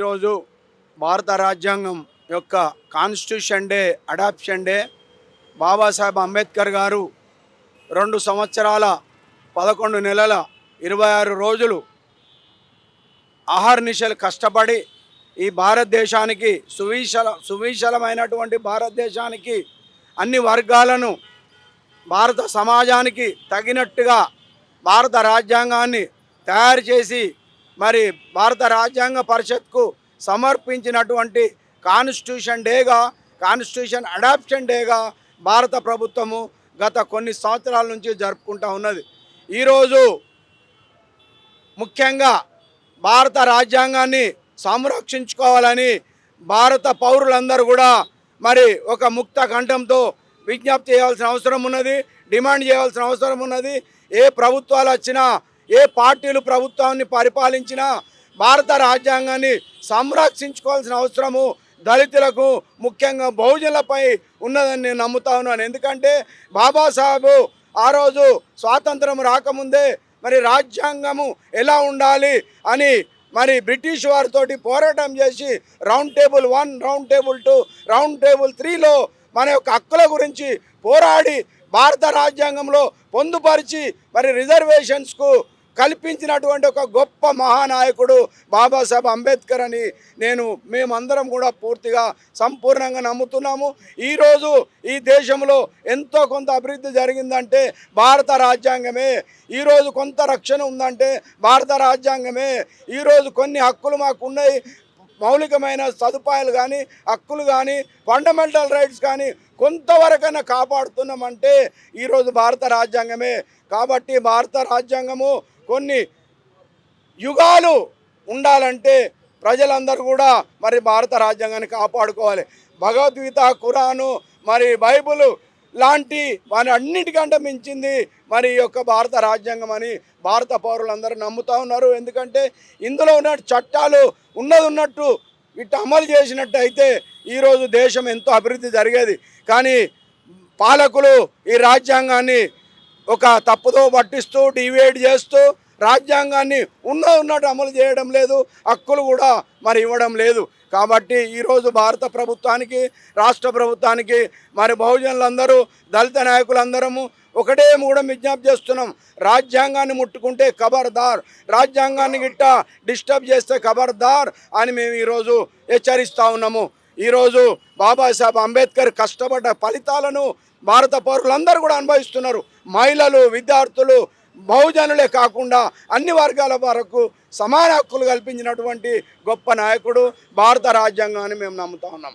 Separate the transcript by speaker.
Speaker 1: ఈరోజు భారత రాజ్యాంగం యొక్క constitution day adoption day. Babasaheb Ambedkar garu రెండు సంవత్సరాల పదకొండు నెలల ఇరవై ఆరు రోజులు అహర్నిశలు కష్టపడి ఈ భారతదేశానికి సువిశల సువిశలమైనటువంటి భారతదేశానికి అన్ని వర్గాలను భారత సమాజానికి తగినట్టుగా భారత రాజ్యాంగాన్ని తయారు చేసి మరి భారత రాజ్యాంగ పరిషత్కు సమర్పించినటువంటి కాన్స్టిట్యూషన్ డేగా కాన్స్టిట్యూషన్ అడాప్షన్ డేగా భారత ప్రభుత్వము గత కొన్ని సంవత్సరాల నుంచి జరుపుకుంటా ఉన్నది. ఈరోజు ముఖ్యంగా భారత రాజ్యాంగాన్ని సంరక్షించుకోవాలని భారత పౌరులందరూ కూడా మరి ఒక ముక్త కంఠంతో విజ్ఞప్తి చేయాల్సిన అవసరం ఉన్నది డిమాండ్ చేయాల్సిన అవసరం ఉన్నది. ఏ ప్రభుత్వాలు వచ్చినా ఏ పార్టీలు ప్రభుత్వాన్ని పరిపాలించినా భారత రాజ్యాంగాన్ని సంరక్షించుకోవాల్సిన అవసరము దళితులకు ముఖ్యంగా బహుజనులపై ఉన్నదని నేను నమ్ముతా ఉన్నాను. ఎందుకంటే బాబాసాహెబు ఆ రోజు స్వాతంత్రం రాకముందే మరి రాజ్యాంగము ఎలా ఉండాలి అని మరి బ్రిటిష్ వారితోటి పోరాటం చేసి round table one round table two round table త్రీలో మన యొక్క హక్కుల గురించి పోరాడి భారత రాజ్యాంగంలో పొందుపరిచి మరి రిజర్వేషన్స్కు కల్పించినటువంటి ఒక గొప్ప మహానాయకుడు బాబాసాహెబ్ అంబేద్కర్ అని నేను మేమందరం కూడా పూర్తిగా సంపూర్ణంగా నమ్ముతున్నాము. ఈరోజు ఈ దేశంలో ఎంతో కొంత అభివృద్ధి జరిగిందంటే భారత రాజ్యాంగమే. ఈరోజు కొంత రక్షణ ఉందంటే భారత రాజ్యాంగమే. ఈరోజు కొన్ని హక్కులు మాకు ఉన్నాయి మౌలికమైన సదుపాయాలు కానీ హక్కులు కానీ ఫండమెంటల్ రైట్స్ కానీ కొంతవరకైనా కాపాడుతున్నామంటే ఈరోజు భారత రాజ్యాంగమే. కాబట్టి భారత రాజ్యాంగము కొన్ని యుగాలు ఉండాలంటే ప్రజలందరూ కూడా మరి భారత రాజ్యాంగాన్ని కాపాడుకోవాలి. భగవద్గీత ఖురాను మరి బైబుల్ లాంటి వాని అన్నిటికంటే మించింది మరి ఈ యొక్క భారత రాజ్యాంగం అని భారత పౌరులందరూ నమ్ముతా ఉన్నారు. ఎందుకంటే ఇందులో ఉన్న చట్టాలు ఉన్నది ఉన్నట్టు ఇట్లా అమలు చేసినట్టు అయితే ఈరోజు దేశం ఎంతో అభివృద్ధి జరిగేది. కానీ పాలకులు ఈ రాజ్యాంగాన్ని ఒక తప్పుదో పట్టిస్తూ డివైడ్ చేస్తూ రాజ్యాంగాన్ని ఉన్న ఉన్నట్టు అమలు చేయడం లేదు హక్కులు కూడా మరి ఇవ్వడం లేదు. కాబట్టి ఈరోజు భారత ప్రభుత్వానికి రాష్ట్ర ప్రభుత్వానికి మరి బహుజనులందరూ దళిత నాయకులందరము ఒకటే మూడం విజ్ఞప్తి చేస్తున్నాం. రాజ్యాంగాన్ని ముట్టుకుంటే ఖబర్దార్ రాజ్యాంగాన్ని గిట్ట డిస్టర్బ్ చేస్తే ఖబర్దార్ అని మేము ఈరోజు హెచ్చరిస్తూ ఉన్నాము. ఈరోజు బాబాసాహెబ్ అంబేద్కర్ కష్టపడ్డ ఫలితాలను భారత పౌరులందరూ కూడా అనుభవిస్తున్నారు. మహిళలు విద్యార్థులు బహుజనులే కాకుండా అన్ని వర్గాల వరకు సమాన హక్కులు కల్పించినటువంటి గొప్ప నాయకుడు భారత రాజ్యాంగాన్ని మేము నమ్ముతా ఉన్నాం.